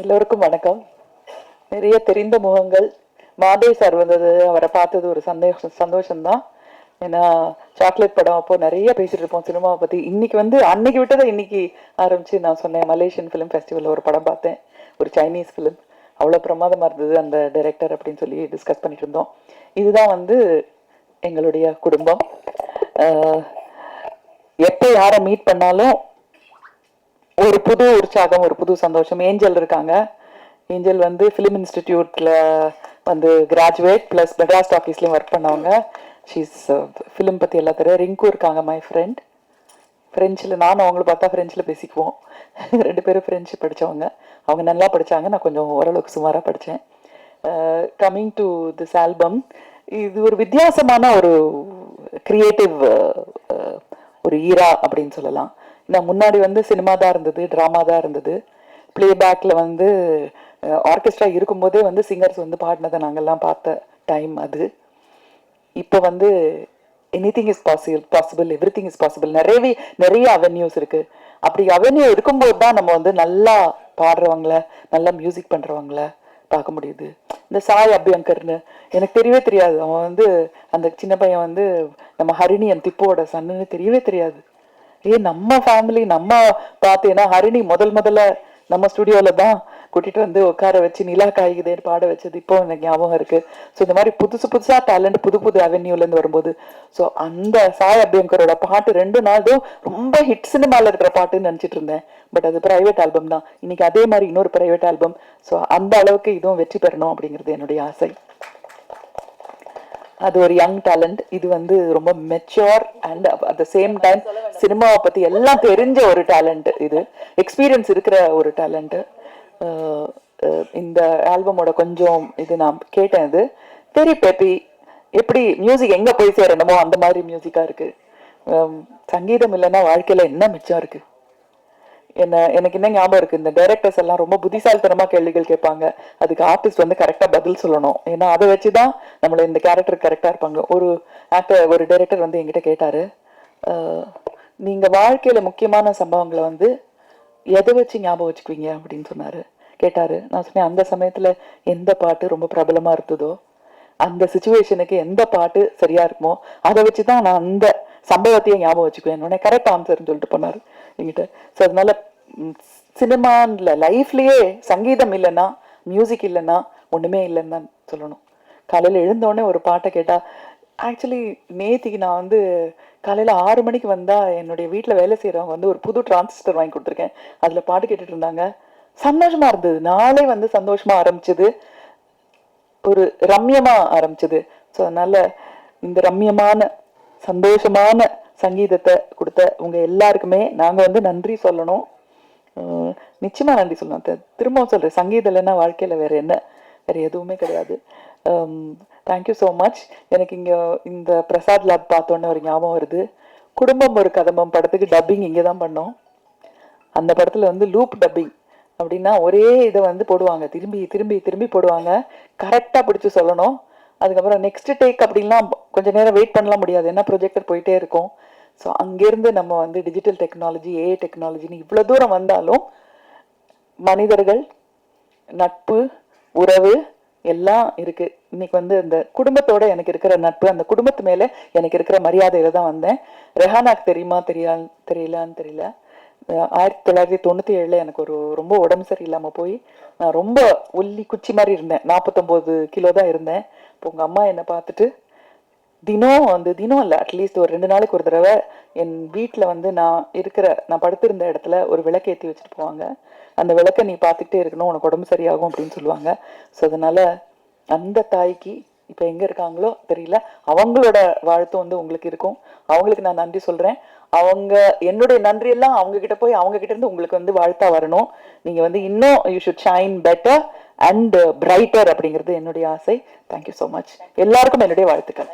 எல்லோருக்கும் வணக்கம். நிறைய தெரிந்த முகங்கள். மாதே சார் வந்தது அவரை பார்த்தது ஒரு சந்தோஷம் சந்தோஷம்தான். ஏன்னா சாக்லேட் படம் அப்போ நிறைய பேசிட்டு இருப்போம் சினிமாவை பத்தி. இன்னைக்கு வந்து அன்னைக்கு விட்டதை இன்னைக்கு ஆரம்பிச்சு நான் சொன்னேன். மலேசியன் ஃபிலிம் ஃபெஸ்டிவல்ல ஒரு படம் பார்த்தேன். ஒரு சைனீஸ் ஃபிலிம் அவ்வளோ பிரமாதமாக இருந்தது அந்த டைரக்டர் அப்படின்னு சொல்லி டிஸ்கஸ் பண்ணிட்டு இருந்தோம். இதுதான் வந்து எங்களுடைய குடும்பம். எப்போ யாரை மீட் பண்ணாலும் ஒரு புது உற்சாகம் ஒரு புது சந்தோஷம். ஏஞ்சல் இருக்காங்க. ஏஞ்சல் வந்து ஃபிலிம் இன்ஸ்டிடியூட்டில் வந்து கிராஜுவேட் ப்ளஸ் மெட்ராஸ் ஆஃபீஸ்லேயும் ஒர்க் பண்ணவங்க. ஷீஸ் ஃபிலிம் பற்றி எல்லா தெரியும். ரிங்கு இருக்காங்க மை ஃப்ரெண்ட் ஃப்ரெஞ்சில் நானும் அவங்கள பார்த்தா ஃப்ரெஞ்சில் பேசிக்குவோம். ரெண்டு பேரும் ஃப்ரெஞ்சு படித்தவங்க அவங்க நல்லா படித்தாங்க நான் கொஞ்சம் ஓரளவுக்கு சுமாராக படித்தேன் கம்மிங் டு திஸ் ஆல்பம் இது ஒரு வித்தியாசமான ஒரு க்ரியேட்டிவ் uh, uh, ஒரு ஈரா அப்படின்னு சொல்லலாம். நான் முன்னாடி வந்து சினிமா தான் இருந்தது ட்ராமா தான் இருந்தது. பிளேபேக்கில் வந்து ஆர்கெஸ்ட்ரா இருக்கும்போதே வந்து சிங்கர்ஸ் வந்து பாடினதை நாங்கள்லாம் பார்த்த டைம் அது. இப்போ வந்து anything is possible possible everything is possible நிறையவே நிறைய அவென்யூஸ் இருக்குது அப்படி அவென்யூ இருக்கும்போது தான் நம்ம வந்து நல்லா பாடுறவங்கள நல்லா மியூசிக் பண்ணுறவங்கள பார்க்க முடியுது. இந்த சாய் அபியங்கர்னு எனக்கு தெரியவே தெரியாது. அவன் வந்து அந்த சின்ன பையன் வந்து நம்ம ஹரிணி என் திப்போட சன்னுன்னு தெரியவே தெரியாது. ஏ நம்ம ஃபேமிலி நம்ம பார்த்தேன்னா ஹரிணி முதல் முதல்ல நம்ம ஸ்டுடியோல தான் கூட்டிட்டு வந்து உட்கார வச்சு நிலா காய்குதேன்னு பாட வச்சது. இப்போ எனக்கு ஞாபகம் இருக்கு. ஸோ இந்த மாதிரி புதுசு புதுசா டேலண்ட் புது புது அவென்யூல இருந்து வரும்போது ஸோ அந்த சாய் அபியங்கரோட பாட்டு ரெண்டு நாளும் ரொம்ப ஹிட் சினிமால இருக்கிற பாட்டுன்னு நினைச்சிட்டு இருந்தேன். பட் அது பிரைவேட் ஆல்பம் தான். இன்னைக்கு அதே மாதிரி இன்னொரு பிரைவேட் ஆல்பம் ஸோ அந்த அளவுக்கு இதுவும் வெற்றி பெறணும் அப்படிங்கிறது என்னுடைய ஆசை. அது ஒரு யங் டேலண்ட் இது வந்து ரொம்ப mature and at the same time சினிமாவை பற்றி எல்லாம் தெரிஞ்ச ஒரு டேலண்ட் இது. எக்ஸ்பீரியன்ஸ் இருக்கிற ஒரு டேலண்ட்டு இந்த ஆல்பமோட கொஞ்சம் இது நான் கேட்டேன் இது தெரி பெப்பி எப்படி மியூசிக் எங்கே போய் சேரணுமோ அந்த மாதிரி மியூசிக்காக இருக்குது சங்கீதம் இல்லைன்னா வாழ்க்கையில் என்ன மிச்சம் இருக்குது என்ன எனக்கு என்ன ஞாபகம் இருக்கு? இந்த டைரக்டர்ஸ் எல்லாம் ரொம்ப புத்திசாலித்தனமா கேள்விகள் கேட்பாங்க. அதுக்கு ஆர்டிஸ்ட் வந்து கரெக்டா பதில் சொல்லணும். ஏன்னா அதை வச்சுதான் நம்மள இந்த கேரக்டர் கரெக்டா இருப்பாங்க. ஒரு ஆக்டர் ஒரு டைரக்டர் வந்து என்கிட்ட கேட்டாரு நீங்க வாழ்க்கையில முக்கியமான சம்பவங்களை வந்து எதை வச்சு ஞாபகம் வச்சுக்குவீங்க? அப்படின்னு சொன்னாரு. கேட்டாரு நான் சொன்னேன் அந்த சமயத்துல எந்த பாட்டு ரொம்ப பிரபலமா இருந்ததோ அந்த சுச்சுவேஷனுக்கு எந்த பாட்டு சரியா இருக்குமோ அதை வச்சு தான் நான் அந்த சம்பவத்தையே ஞாபகம் வச்சுக்குவேன் உடனே கரெக்ட் ஆன்சர்னு சொல்லிட்டு போனாரு. என்கிட்ட ஸோ அதனால சினிமான்ல லைஃப்லயே சங்கீதம் இல்லைன்னா மியூசிக் இல்லைன்னா ஒன்றுமே இல்லைன்னு தான் சொல்லணும். காலையில் எழுந்தோடனே ஒரு பாட்டை கேட்டால் ஆக்சுவலி நேத்திக்கு நான் வந்து காலையில் ஆறு மணிக்கு வந்தால் என்னுடைய வீட்டில் வேலை செய்கிறவங்க வந்து ஒரு புது டிரான்சிஸ்டர் வாங்கி கொடுத்துருக்கேன். அதில் பாட்டு கேட்டுட்டு இருந்தாங்க. சந்தோஷமா இருந்தது. நாளே வந்து சந்தோஷமா ஆரம்பிச்சது. ஒரு ரம்யமா ஆரம்பிச்சது. ஸோ அதனால இந்த ரம்யமான சந்தோஷமான சங்கீதத்தை கொடுத்த உங்க எல்லாருக்குமே நாங்க வந்து நன்றி சொல்லணும். நிச்சயமாக நிச்சயமா நன்றி சொல்லணும். திரும்பவும் சொல்றேன் சங்கீதம் இல்லைன்னா வாழ்க்கையில வேற என்ன? வேற எதுவுமே கிடையாது. தேங்க்யூ ஸோ மச் எனக்கு இங்கே இந்த பிரசாத் லேப் பார்த்தோன்னே ஒரு ஞாபகம் வருது. குடும்பம் ஒரு கதம்பம் படத்துக்கு டப்பிங் இங்கே தான் பண்ணோம். அந்த படத்தில் வந்து லூப் டப்பிங் அப்படின்னா ஒரே இதை வந்து போடுவாங்க. திரும்பி திரும்பி திரும்பி போடுவாங்க. கரெக்டாக பிடிச்சி சொல்லணும். அதுக்கப்புறம் நெக்ஸ்ட் டேக் அப்படின்லாம் கொஞ்ச நேரம் வெயிட் பண்ணலாம் முடியாது. ஏன்னா ப்ரொஜெக்டர் போயிட்டே இருக்கும். ஸோ அங்கேருந்து நம்ம வந்து டிஜிட்டல் டெக்னாலஜி ஏஐ டெக்னாலஜின்னு இவ்வளோ தூரம் வந்தாலும் மனிதர்கள் நட்பு உறவு எல்லாம் இருக்கு. இன்னைக்கு வந்து இந்த குடும்பத்தோட எனக்கு இருக்கிற நட்பு அந்த குடும்பத்து மேல எனக்கு இருக்கிற மரியாதையில தான் வந்தேன். ரெஹானாக்கு தெரியுமா? தெரியா தெரியலான்னு தெரியல. ஆயிரத்தி தொள்ளாயிரத்தி தொண்ணூத்தி ஏழுல எனக்கு ஒரு ரொம்ப உடம்பு சரியில்லாம போய் நான் ரொம்ப ஒல்லி குச்சி மாதிரி இருந்தேன். நாற்பத்தொம்போது கிலோ தான் இருந்தேன். இப்போ உங்க அம்மா என்னை பார்த்துட்டு தினம் வந்து தினம் இல்லை அட்லீஸ்ட் ஒரு ரெண்டு நாளைக்கு ஒரு தடவை என் வீட்டில் வந்து நான் இருக்கிற நான் படுத்திருந்த இடத்துல ஒரு விளக்கு ஏற்றி வச்சுட்டு போவாங்க. அந்த விளக்கை நீ பார்த்துக்கிட்டே இருக்கணும் உனக்கு உடம்பு சரியாகும் அப்படின்னு சொல்லுவாங்க. ஸோ அதனால அந்த தாய்க்கு இப்போ எங்கே இருக்காங்களோ தெரியல. அவங்களோட வாழ்த்து வந்து உங்களுக்கு இருக்கும். அவங்களுக்கு நான் நன்றி சொல்கிறேன் அவங்க என்னுடைய நன்றி எல்லாம் அவங்க கிட்ட போய் அவங்க கிட்ட இருந்து உங்களுக்கு வந்து வாழ்த்தா வரணும். நீங்கள் வந்து இன்னும் you should shine better and brighter அப்படிங்கிறது என்னுடைய ஆசை. தேங்க்யூ ஸோ மச் எல்லாருக்கும் என்னுடைய வாழ்த்துக்கள்.